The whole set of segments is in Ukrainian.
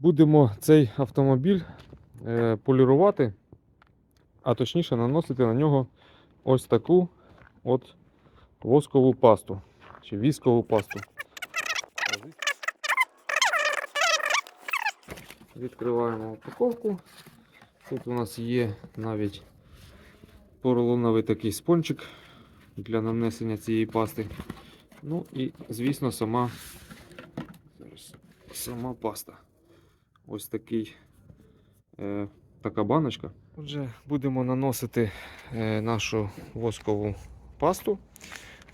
Будемо цей автомобіль е, полірувати, а точніше наносити на нього ось таку от воскову пасту чи віскову пасту. Відкриваємо упаковку. Тут у нас є навіть поролоновий такий спончик для нанесення цієї пасти. Ну і, звісно, сама, сама паста. Ось такий, е, така баночка. Отже, будемо наносити е, нашу воскову пасту.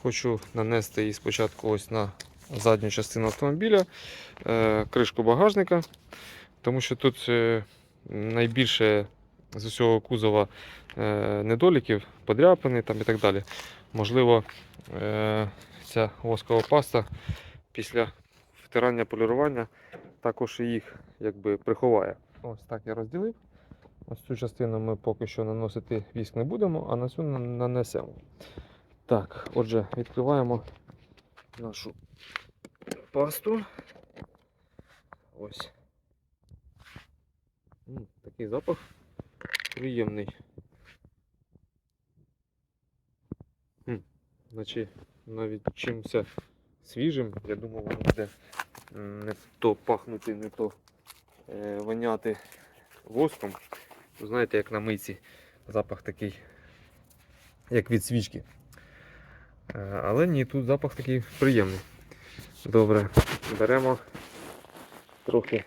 Хочу нанести її спочатку ось на задню частину автомобіля, е, кришку багажника, тому що тут е, найбільше з усього кузова е, недоліків, подряпини там і так далі. Можливо, е, ця воскова паста після втирання полірування також і їх якби приховає. Ось так я розділив. Ось цю частину ми поки що наносити віск не будемо, а на цю нанесемо. Так, отже, відкриваємо нашу пасту. Ось. Такий запах приємний. М, Наче навіть чимся свіжим. Я думав, воно буде не то пахнути, не то е, воняти воском. Знаєте, як на мийці запах такий, як від свічки. Е, Але ні, тут запах такий приємний. Добре, беремо трохи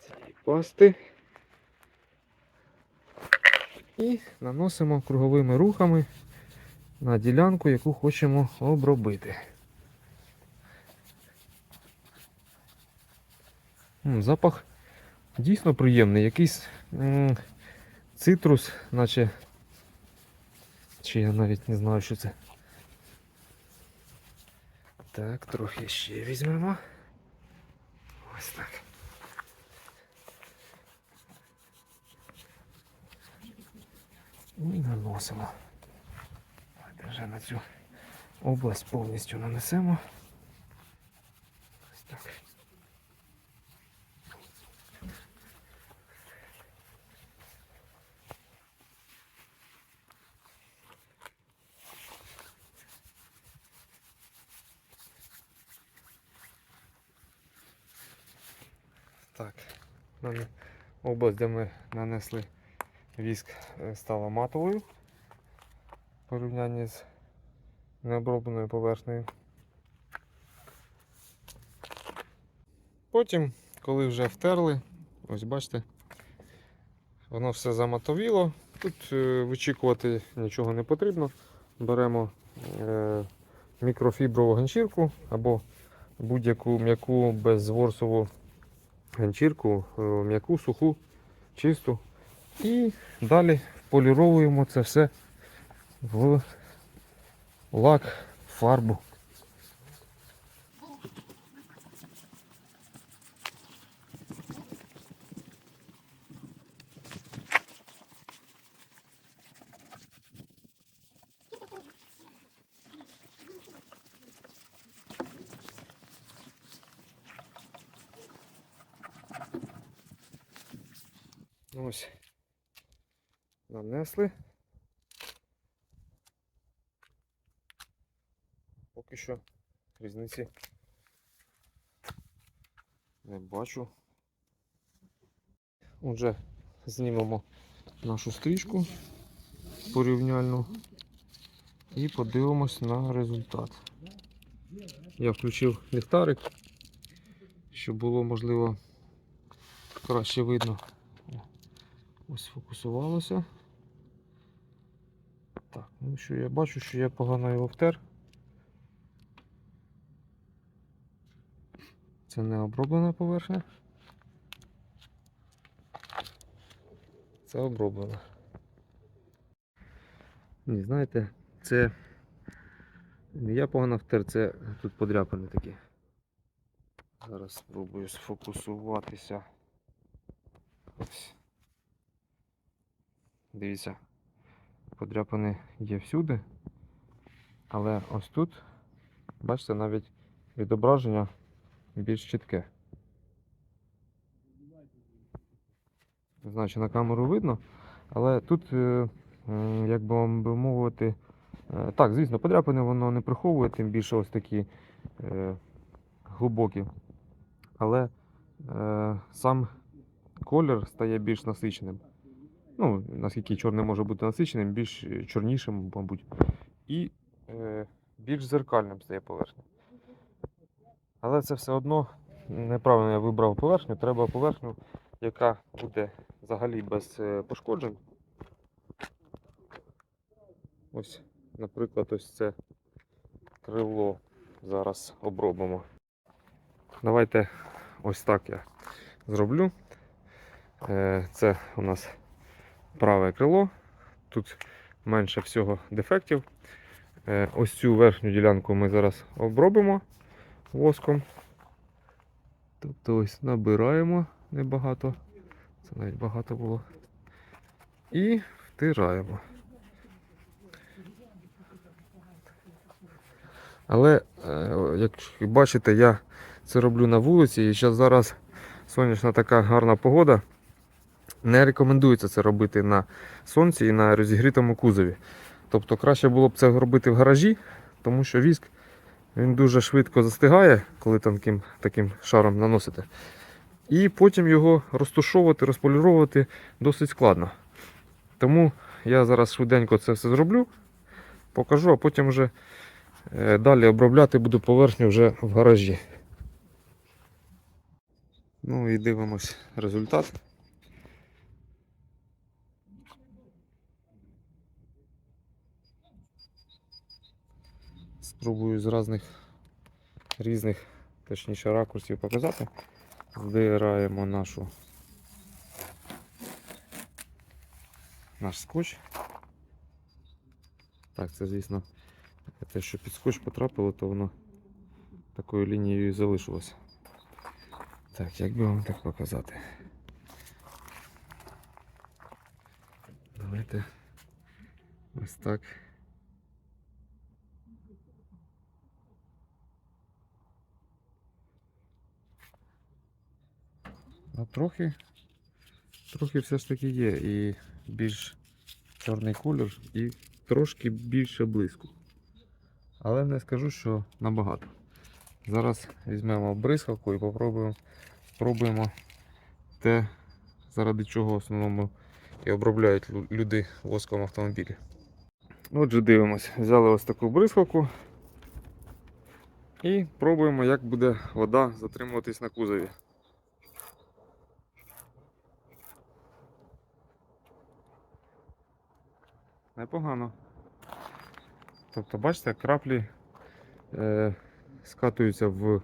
цієї пасти і наносимо круговими рухами на ділянку, яку хочемо обробити. Запах дійсно приємний. Якийсь цитрус, наче. Чи я навіть не знаю, що це. Так, трохи ще візьмемо. Ось так. І наносимо. Давайте вже на цю область повністю нанесемо. Ось так. Так, область, де ми нанесли віск, е, стала матовою в порівнянні з необробленою поверхнею. Потім, коли вже втерли, ось бачите, воно все заматовіло. Тут е, вичікувати нічого не потрібно. Беремо е, мікрофіброву ганчірку або будь-яку м'яку безворсову ганчірку, е, м'яку, суху, чисту. І далі поліровуємо це все в лак, фарбу. Ось. Нанесли. Поки що різниці не бачу. Отже, знімемо нашу стрічку порівняльну і подивимось на результат. Я включив ліхтарик, щоб було можливо краще видно. Ось фокусувалося. Так, ну що я бачу, що я погано його втер. Це не оброблена поверхня. Це оброблена. Ні, знаєте, це не я погано втер, це тут подряпини такі. Зараз спробую сфокусуватися. Ось. Дивіться, подряпини є всюди, але ось тут, бачите, навіть відображення більш чітке. Не знаю, чи на камеру видно, але тут, е, як би вам би мовити, е, так, звісно, подряпини воно не приховує, тим більше ось такі е, глибокі. Але сам колір стає більш насиченим. Ну, наскільки чорний може бути насиченим, більш е, чорнішим, мабуть. І е, більш зеркальним стає поверхня. Але це все одно неправильно я вибрав поверхню. Треба поверхню, яка буде взагалі без е, пошкоджень. Ось, наприклад, ось це крило зараз обробимо. Давайте ось так я зроблю. Е, Це у нас праве крило. Тут менше всього дефектів. Е, Ось цю верхню ділянку ми зараз обробимо воском. Тобто ось набираємо небагато. Це навіть багато було. І втираємо. Але, е, як бачите, я це роблю на вулиці, і зараз зараз сонячна така гарна погода. Не рекомендується це робити на сонці і на розігрітому кузові. Тобто краще було б це робити в гаражі, тому що віск він дуже швидко застигає, коли таким, таким шаром наносите. І потім його розтушовувати, розполіровувати досить складно. Тому я зараз швиденько це все зроблю, покажу, а потім вже е, далі обробляти буду поверхню вже в гаражі. Ну і дивимось результат. Спробую з різних, різних, точніше, ракурсів показати. Здираємо нашу наш скотч. Так, це, звісно, те, що під скотч потрапило, то воно такою лінією і залишилося. Так, як би вам так показати? Давайте ось так. А трохи, трохи все ж таки є і більш чорний колір, і трошки більше блиску. Але не скажу, що набагато. Зараз візьмемо бризкалку і попробуємо, спробуємо те, заради чого в основному і обробляють люди воском автомобілі. Отже, дивимось. Взяли ось таку бризкалку і пробуємо, як буде вода затримуватись на кузові. Непогано. Тобто, бачите, краплі е, скатуються в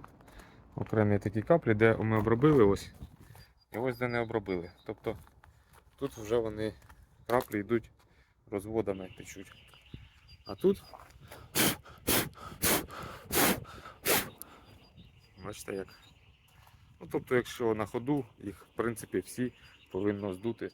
окремі такі каплі, де ми обробили ось. І ось де не обробили. Тобто тут вже вони краплі йдуть розводами течуть. А тут. Бачите як. Ну, тобто, якщо на ходу, їх в принципі всі повинно здути.